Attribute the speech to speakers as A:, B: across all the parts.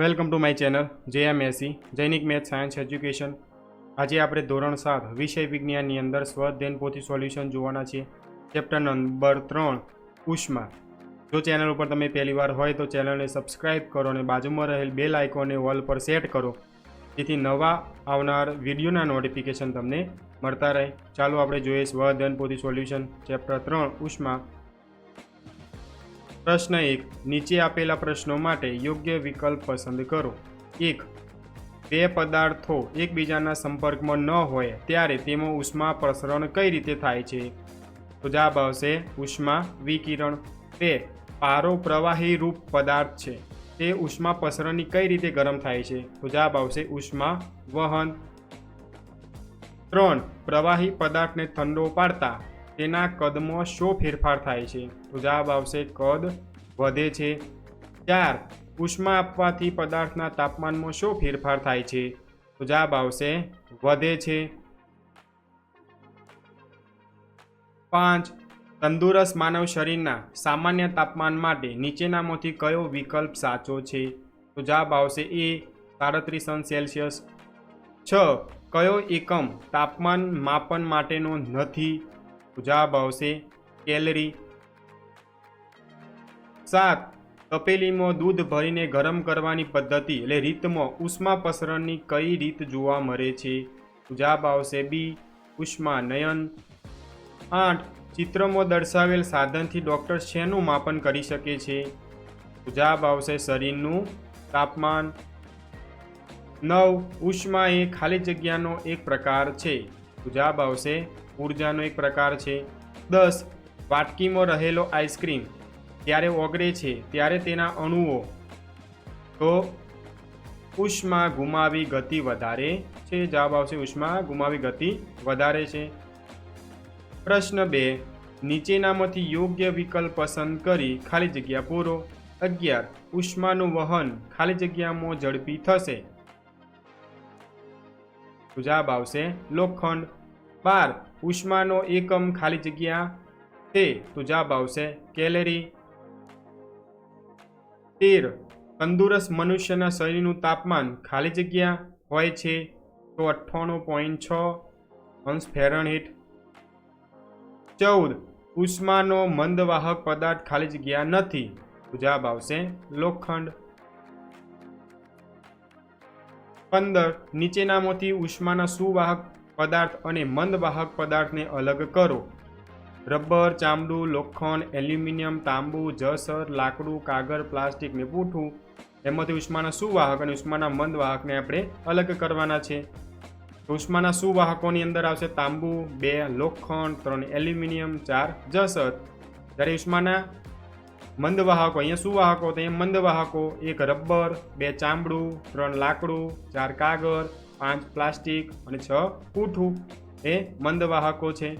A: Welcome to my channel જે એમ એસી જૈનિક મેથ, સાયન્સ, એજ્યુકેશન. આજે આપણે ધોરણ સાત, વિષય વિજ્ઞાનની અંદર સ્વધ્યન પોથી સોલ્યુશન જોવાના છીએ. ચેપ્ટર નંબર ત્રણ, ઉષ્મા. જો ચેનલ ઉપર તમે પહેલી વાર હોય તો ચેનલને સબસ્ક્રાઇબ કરો અને બાજુમાં રહેલ બેલ આઇકોનને વોલ પર સેટ કરો. જેથી નવા આવનાર વિડીયોના નોટિફિકેશન તમને મળતા રહે. ચાલો આપણે જોઈએ સ્વધ્યન પોથી સોલ્યુશન, ચેપ્ટર ત્રણ, ઉષ્મા. પ્રશ્ન એક, નીચે આપેલા પ્રશ્નો માટે યોગ્ય વિકલ્પ પસંદ કરો. એક, બે પદાર્થો એકબીજાના સંપર્કમાં ન હોય ત્યારે તેમાં ઉષ્મા પ્રસરણ કઈ રીતે થાય છે? તો જવાબ આવશે ઉષ્મા વિકિરણ. બે, પારો પ્રવાહી રૂપ પદાર્થ છે. તે ઉષ્મા પ્રસરણની કઈ રીતે ગરમ થાય છે? તો જવાબ આવશે ઉષ્મા વહન. ત્રણ, પ્રવાહી પદાર્થને ઠંડો પાડતા તેના કદમાં શો ફેરફાર થાય છે? તો જવાબ આવશે, કદ વધે છે. ચાર, ઉષ્મા આપવાથી પદાર્થના તાપમાનમાં શો ફેરફાર થાય છે? તો જવાબ આવશે, વધે છે. પાંચ, તંદુરસ્ત માનવ શરીરના સામાન્ય તાપમાન માટે નીચેનામાંથી કયો વિકલ્પ સાચો છે? તો જવાબ આવશે, એ, સાડત્રીસ અંશ સેલ્સિયસ. છ, કયો એકમ તાપમાન માપન માટેનો નથી? તો જવાબ આવશે કેલરી. સાત. તપેલીમાં દૂધ ભરીને ગરમ કરવાની પદ્ધતિ એટલે રીતમાં ઉષ્મા પ્રસરણની કઈ રીત જોવા મળે છે? જવાબ આવશે બી ઉષ્મા નયન આઠ. ચિત્રમાં દર્શાવેલ સાધનથી ડૉક્ટર શેનું માપન કરી શકે છે? જવાબ આવશે શરીરનું તાપમાન. નવ. ઉષ્મા એ ખાલી જગ્યાનો એક પ્રકાર છે. જવાબ આવશે ઉર્જાનો એક પ્રકાર છે. દસ, વાટકીમાં રહેલો આઈસ્ક્રીમ. ત્યારે ઓગળે છે, ત્યારે તેના અણુઓ તો ઉષ્મા ગુમાવી ગતિ વધારે છે. જવાબ આવશે ઉષ્મા ગુમાવી ગતિ વધારે છે. પ્રશ્ન બે, નીચેનામાંથી યોગ્ય વિકલ્પ પસંદ કરી ખાલી જગ્યા પૂરો. અગિયાર, ઉષ્માનું વહન ખાલી જગ્યામાં ઝડપી થશે. જવાબ આવશે લોખંડ. બાર ઉષ્માનો એકમ ખાલી જગ્યા તે તો જવાબ આવશે કેલેરી. તેર. તંદુરસ્ત મનુષ્યના શરીરનું તાપમાન ખાલી જગ્યા હોય છે તો અઠ્ઠાણું પોઈન્ટ છ અંશ ફેરનહીટ. ચૌદ. ઉષ્માનો મંદવાહક પદાર્થ ખાલી જગ્યા નથી તો જવાબ આવશે લોખંડ. પંદર. નીચેનામાંથી ઉષ્માના સુવાહક પદાર્થ અને મંદવાહક પદાર્થને અલગ કરો. રબર, ચામડું, લોખંડ, એલ્યુમિનિયમ, તાંબુ, જસર, લાકડું, કાગળ, પ્લાસ્ટિક ને પૂઠું. એમાંથી ઉષ્માના સુવાહક અને ઉષ્માના મંદવાહકને આપણે અલગ કરવાના છે. ઉષ્માના સુવાહકોની અંદર આવશે તાંબુ, બે લોખંડ, ત્રણ એલ્યુમિનિયમ, ચાર જસર. જ્યારે ઉષ્માના મંદવાહકો અહીંયા સુવાહકો, તો અહીંયા મંદવાહકો, એક રબર, બે ચામડું, ત્રણ લાકડું, ચાર કાગળ પાંચ પ્લાસ્ટિક અને છ પૂઠું. એ મંદવાહકો છે.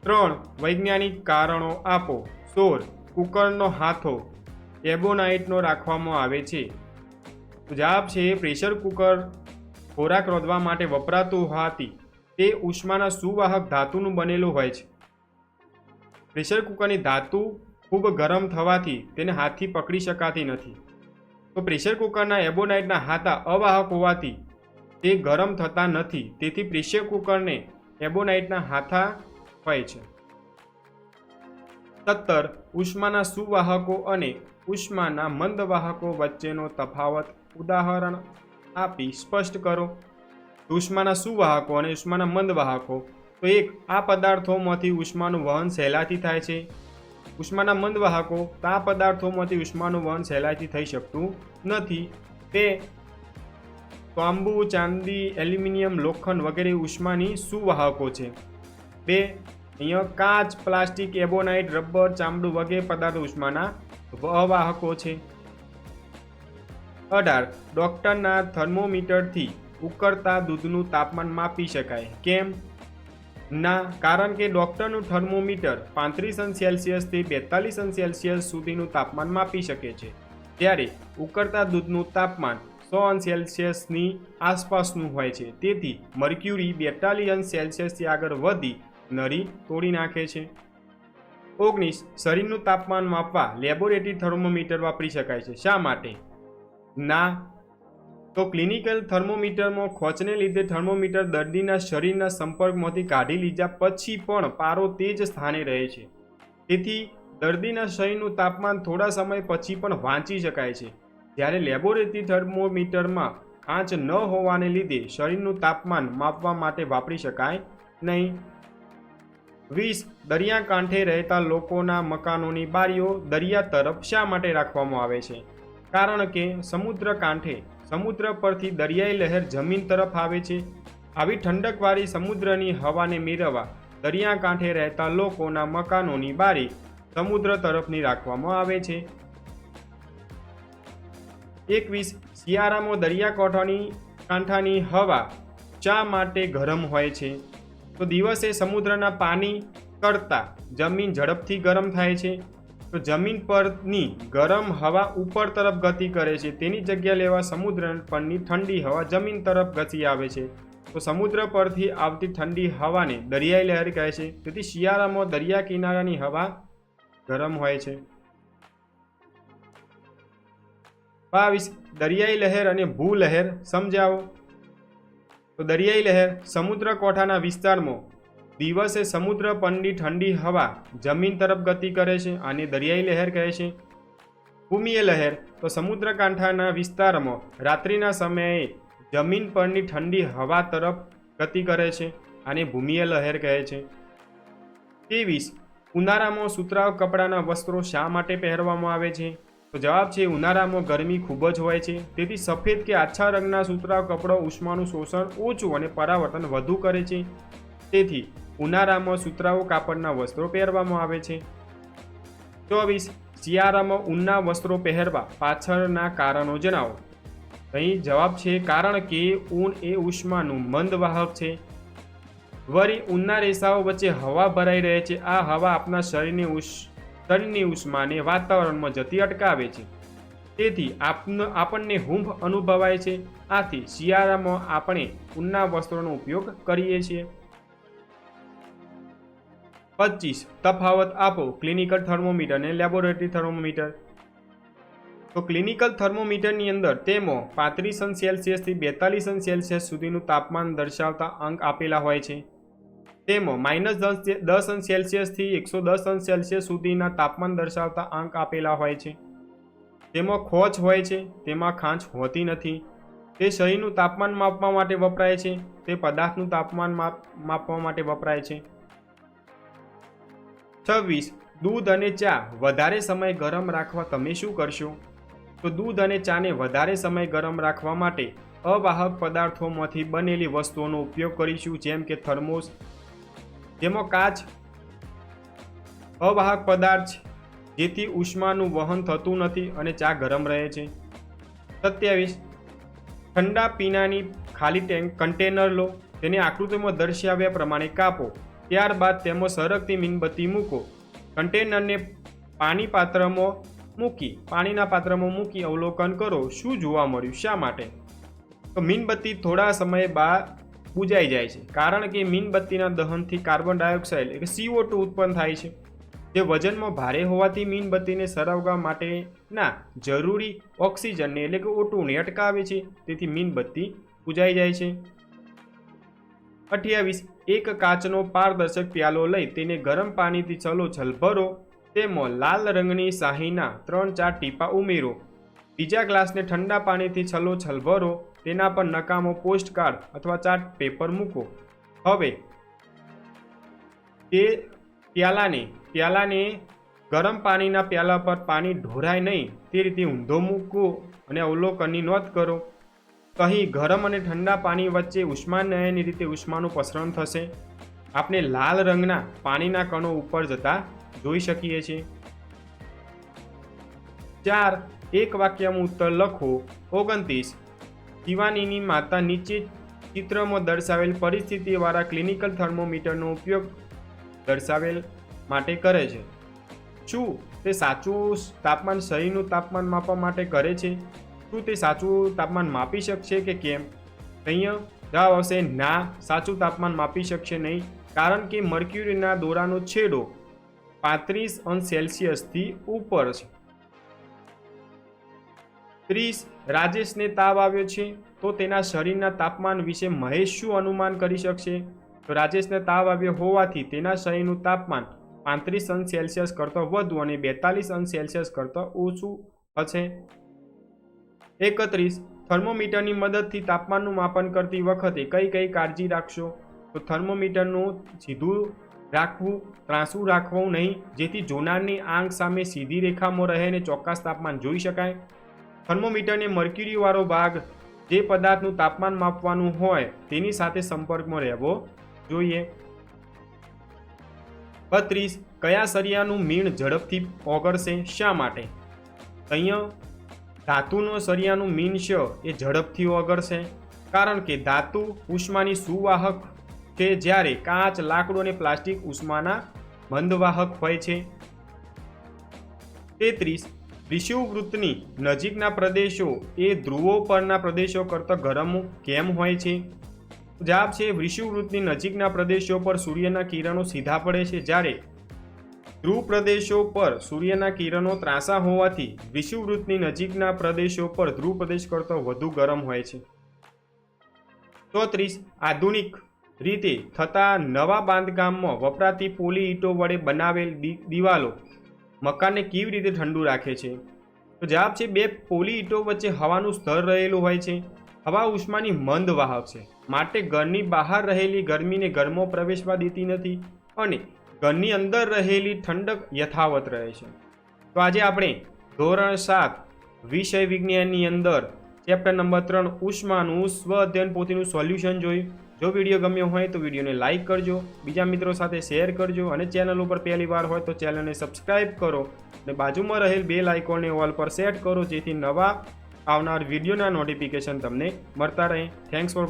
A: ત્રણ, વૈજ્ઞાનિક કારણો આપો. સોર કુકરનો હાથો એબોનાઇટનો રાખવામાં આવે છે. જવાબ છે, પ્રેશર કુકર ખોરાક રોધવા માટે વપરાતું હોવાથી તે ઉષ્માના સુવાહક ધાતુનું બનેલું હોય છે. પ્રેશર કુકરની ધાતુ ખૂબ ગરમ થવાથી તેને હાથથી પકડી શકાતી નથી. તો પ્રેશર કુકરના એબોનાઇટના હાથા અવાહક હોવાથી તે ગરમ થતા નથી. તેથી પ્રેશર કુકરને એબોનાઇટના હાથા હોય છે. સત્તર, ઉષ્માના સુવાહકો અને ઉષ્માના મંદવાહકો વચ્ચેનો તફાવત ઉદાહરણ આપી સ્પષ્ટ કરો. ઉષ્માના સુવાહકો અને ઉષ્માના મંદવાહકો તો એક આ પદાર્થોમાંથી ઉષ્માનું વહન સહેલાથી થાય છે. ઉષ્માના મંદવાહકો તો પદાર્થોમાંથી ઉષ્માનું વહન સહેલાઈથી થઈ શકતું નથી. તે તાંબુ ચાંદી, એલ્યુમિનિયમ, લોખંડ વગેરે ઉષ્માની સુવાહકો છે. બે, અહીંયા કાચ, પ્લાસ્ટિક, એબોનાઇટ, રબર, ચામડું વગેરે પદાર્થો ઉષ્માના અવાહકો છે. અઢાર, ડૉક્ટરના થર્મોમીટરથી ઉકળતા દૂધનું તાપમાન માપી શકાય. કેમ? ના, કારણ કે ડૉક્ટરનું થર્મોમીટર પાંત્રીસ અંશ સેલ્સિયસથી બેતાલીસ અંશ સેલ્સિયસ સુધીનું તાપમાન માપી શકે છે. ત્યારે ઉકળતા દૂધનું તાપમાન સો અંશ સેલ્સિયસની આસપાસનું હોય છે. તેથી મર્ક્યુરી બેતાલીસ અંશ સેલ્સિયસથી આગળ વધી નરી તોડી નાખે છે. ઓગણીસ, શરીરનું તાપમાન માપવા લેબોરેટરી થર્મોમીટર વાપરી શકાય છે. શા માટે? ના તો ક્લિનિકલ થર્મોમીટરમાં ખોચને લીધે થર્મોમીટર દર્દીના શરીરના સંપર્કમાંથી કાઢી લીધા પછી પણ પારો તે જ સ્થાને રહે છે. તેથી દર્દીના શરીરનું તાપમાન થોડા સમય પછી પણ વાંચી શકાય છે. જ્યારે લેબોરેટરી થર્મોમીટરમાં કાંચ ન હોવાને લીધે શરીરનું તાપમાન માપવા માટે વાપરી શકાય નહીં. વીસ, દરિયાકાંઠે રહેતા લોકોના મકાનોની બારીઓ દરિયા તરફ શા માટે રાખવામાં આવે છે? કારણ કે સમુદ્ર કાંઠે સમુદ્ર પરથી દરિયાઈ લહેર જમીન તરફ આવે છે. આવી ઠંડકવાળી સમુદ્રની હવાને મેળવવા દરિયાકાંઠે રહેતા લોકોના મકાનોની બારી સમુદ્ર તરફની રાખવામાં આવે છે. એકવીસ, શિયાળામાં દરિયાકાંઠાની, કાંઠાની હવા ચા માટે ગરમ હોય છે. તો દિવસે સમુદ્રના પાણી કરતાં જમીન ઝડપથી ગરમ થાય છે. તો જમીન પરની ગરમ હવા ઉપર તરફ ગતિ કરે છે. તેની જગ્યા લેવા સમુદ્ર પરની ઠંડી હવા જમીન તરફ ગતિ આવે છે. તો સમુદ્ર પરથી આવતી ઠંડી હવાને દરિયાઈ લહેર કહે છે. તેથી શિયાળામાં દરિયા કિનારાની હવા ગરમ હોય છે. બાવીસ, દરિયાઈ લહેર અને ભૂલહેર સમજાવો. તો દરિયાઈ લહેર સમુદ્ર કોઠાના વિસ્તારમાં દિવસે સમુદ્ર પરની ઠંડી હવા જમીન તરફ ગતિ કરે છે આને દરિયાઈ લહેર કહે છે. ભૂમિય લહેર, તો સમુદ્ર કાંઠાના વિસ્તારમાં રાત્રિના સમયે જમીન પરની ઠંડી હવા તરફ ગતિ કરે છે આને ભૂમિય લહેર કહે છે. ત્રેવીસ ઉનાળામાં સુતરાવ કપડાના વસ્ત્રો શા માટે પહેરવામાં આવે છે? તો જવાબ છે, ઉનાળામાં ગરમી ખૂબ જ હોય છે. તેથી સફેદ કે આછા રંગના સુતરાવ કપડો ઉષ્માનું શોષણ ઓછું અને પરાવર્તન વધુ કરે છે. તેથી ઉનાળામાં સુતરાઉ કાપડના વસ્ત્રો પહેરવામાં આવે છે. ચોવીસ, શિયાળામાં ઊનના વસ્ત્રો પહેરવા પાછળના કારણો જણાવો. અહીં જવાબ છે કારણ કે ઊન એ ઉષ્માનું મંદ વાહક છે. વળી ઊનના રેસાઓ વચ્ચે હવા ભરાઈ રહે છે. આ હવા આપણા શરીરની ઉષ, શરીરની ઉષ્માને વાતાવરણમાં જતી અટકાવે છે. તેથી આપને, આપણને હુંફ અનુભવાય છે. આથી શિયાળામાં આપણે ઊનના વસ્ત્રોનો ઉપયોગ કરીએ છીએ. પચીસ તફાવત આપો ક્લિનિકલ થર્મોમીટર અને લેબોરેટરી થર્મોમીટર તો ક્લિનિકલ થર્મોમીટરની અંદર તેમાં પાંત્રીસ અંશ સેલ્સિયસથી બેતાલીસ અંશ સેલ્સિયસ સુધીનું તાપમાન દર્શાવતા અંક આપેલા હોય છે. તેમાં માઇનસ દસ દસ અંશ સેલ્સિયસથી એકસો દસ અંશ સેલ્સિયસ સુધીના તાપમાન દર્શાવતા અંક આપેલા હોય છે. તેમાં ખોચ હોય છે, તેમાં ખાંચ હોતી નથી. તે શરીરનું તાપમાન માપવા માટે વપરાય છે, તે પદાર્થનું તાપમાન માપ માપવા માટે વપરાય છે. છવ્વીસ, દૂધ અને ચા વધારે સમય ગરમ રાખવા તમે શું કરશો? તો દૂધ અને ચાને વધારે સમય ગરમ રાખવા માટે અવાહક પદાર્થોમાંથી બનેલી વસ્તુઓનો ઉપયોગ કરીશું, જેમ કે થર્મોસ. જેમાં કાચ, અવાહક પદાર્થ, જેથી ઉષ્માનું વહન થતું નથી અને ચા ગરમ રહે છે. સત્યાવીસ, ઠંડા પીણાની ખાલી ટેન્ક કન્ટેનર લો. તેને આકૃતિમાં દર્શાવ્યા પ્રમાણે કાપો. ત્યારબાદ તેમાં સરકતી મીણબત્તી મૂકો. કન્ટેનરને પાણી પાત્રમાં મૂકી, પાણીના પાત્રમાં મૂકી અવલોકન કરો, શું જોવા મળ્યું, શા માટે? તો મીણબત્તી થોડા સમય બાદ બુજાઈ જાય છે, કારણ કે મીણબત્તીના દહનથી કાર્બન ડાયોક્સાઇડ એટલે કે સીઓ ટુ ઉત્પન્ન થાય છે. જે વજનમાં ભારે હોવાથી મીણબત્તીને સરાવવા માટેના જરૂરી ઓક્સિજનને એટલે કે ઓટુને અટકાવે છે, તેથી મીણબત્તી બુજાઈ જાય છે. અઠ્યાવીસ એક કાચનો પારદર્શક પ્યાલો લઈ તેને ગરમ પાણીથી છલોછલ ભરો, તેમાં લાલ રંગની શાહીના ત્રણ ચાર ટીપા ઉમેરો. બીજા ગ્લાસને ઠંડા પાણીથી છલોછલ ભરો, તેના પર નકામો પોસ્ટ કાર્ડ અથવા ચાર્ટ પેપર મૂકો. હવે, તે પ્યાલાને પ્યાલાને ગરમ પાણીના પ્યાલા પર પાણી ઢોરાય નહીં, તે રીતે ઊંધો મૂકો અને અવલોકનની નોંધ કરો. અહીં ગરમ અને ઠંડા પાણી વચ્ચે ઉષ્માનયની રીતે ઉષ્માનું પ્રસરણ થશે. આપણે લાલ રંગના પાણીના કણો ઉપર જતા જોઈ શકીએ છીએ. ચાર, એક વાક્યમાં ઉત્તર લખો. ઓગણત્રીસ. શિવાનીની માતા નીચે ચિત્રમાં દર્શાવેલ પરિસ્થિતિવાળા ક્લિનિકલ થર્મોમીટરનો ઉપયોગ દર્શાવેલ માટે કરે છે. શું તે સાચું તાપમાન શરીરનું તાપમાન માપવા માટે કરે છે? શું તે સાચું તાપમાન માપી શકશે કે કેમ? અહીંયા જવાબ આવશે, ના, સાચું તાપમાન માપી શકશે નહીં, કારણ કે મર્ક્યુરીના દોરાનો છેડો પાંત્રીસ અંશ સેલ્સિયસથી ઉપર છે. ત્રીસ, રાજેશને તાવ આવ્યો છે, તો તેના શરીરના તાપમાન વિશે મહેશ શું અનુમાન કરી શકશે? તો રાજેશને તાવ આવ્યો હોવાથી તેના શરીરનું તાપમાન પાંત્રીસ અંશ સેલ્સિયસ કરતાં વધુ અને બેતાલીસ અંશ સેલ્સિયસ કરતાં ઓછું હશે. એકત્રીસ, થર્મોમીટરની મદદથી તાપમાનનું માપન કરતી વખતે કઈ કઈ કાળજી રાખશો? તો થર્મોમીટરનું સીધું રાખવું, ત્રાંસું રાખવું નહીં, જેથી જોનારની આંખ સામે સીધી રેખામાં રહે અને ચોક્કસ તાપમાન જોઈ શકાય. થર્મોમીટરને મર્ક્યુરીવાળો ભાગ, જે પદાર્થનું તાપમાન માપવાનું હોય, તેની સાથે સંપર્કમાં રહેવો જોઈએ. બત્રીસ, કયા સરિયાનું મીણ ઝડપથી ઓગળશે? શા માટે? અહીંયા ધાતુનો સરિયાનું મીન એ ઝડપથી ઓગળશે, કારણ કે ધાતુ ઉષ્માની સુવાહક છે જ્યારે કાચ, લાકડું અને પ્લાસ્ટિક ઉષ્માના મંદવાહક હોય છે. તેત્રીસ, વિષુવવૃત્તની નજીકના પ્રદેશો એ ધ્રુવો પરના પ્રદેશો કરતાં ગરમ કેમ હોય છે? જવાબ છે, વિષુવવૃત્તની નજીકના પ્રદેશો પર સૂર્યના કિરણો સીધા પડે છે, જ્યારે ધ્રુવ પ્રદેશો પર સૂર્યના કિરણો ત્રાંસા હોવાથી વિષુવવૃત્તની નજીકના પ્રદેશો પર ધ્રુવ પ્રદેશ કરતો વધુ ગરમ હોય છે. ચોત્રીસ, આધુનિક રીતે થતા નવા બાંધકામમાં વપરાતી પોલી ઈંટો વડે બનાવેલ દિવાલો મકાનને કેવી રીતે ઠંડુ રાખે છે? તો જવાબ છે બે, પોલી ઈંટો વચ્ચે હવાનું સ્તર રહેલું હોય છે. હવા ઉષ્માની મંદ વાહક છે. માટે ઘરની બહાર રહેલી ગરમીને ઘરમાં પ્રવેશવા દેતી નથી અને ઘરની અંદર રહેલી ઠંડક યથાવત રહે છે. તો આજે આપણે ધોરણ સાત વિષય વિજ્ઞાનની અંદર ચેપ્ટર નંબર ત્રણ ઉષ્માનું સ્વ અધ્યયન પોતીનું સોલ્યુશન જોયું. જો વીડિયો ગમ્યો હોય તો વિડીયોને લાઇક કરજો, બીજા મિત્રો સાથે શેર કરજો અને ચેનલ ઉપર પહેલી વાર હોય તો ચેનલને સબસ્ક્રાઇબ કરો અને બાજુમાં રહેલ બેલ આઇકોનને ઓલ પર સેટ કરો જેથી નવા આવનાર વિડીયોના નોટિફિકેશન તમને મળતા રહે. Thanks for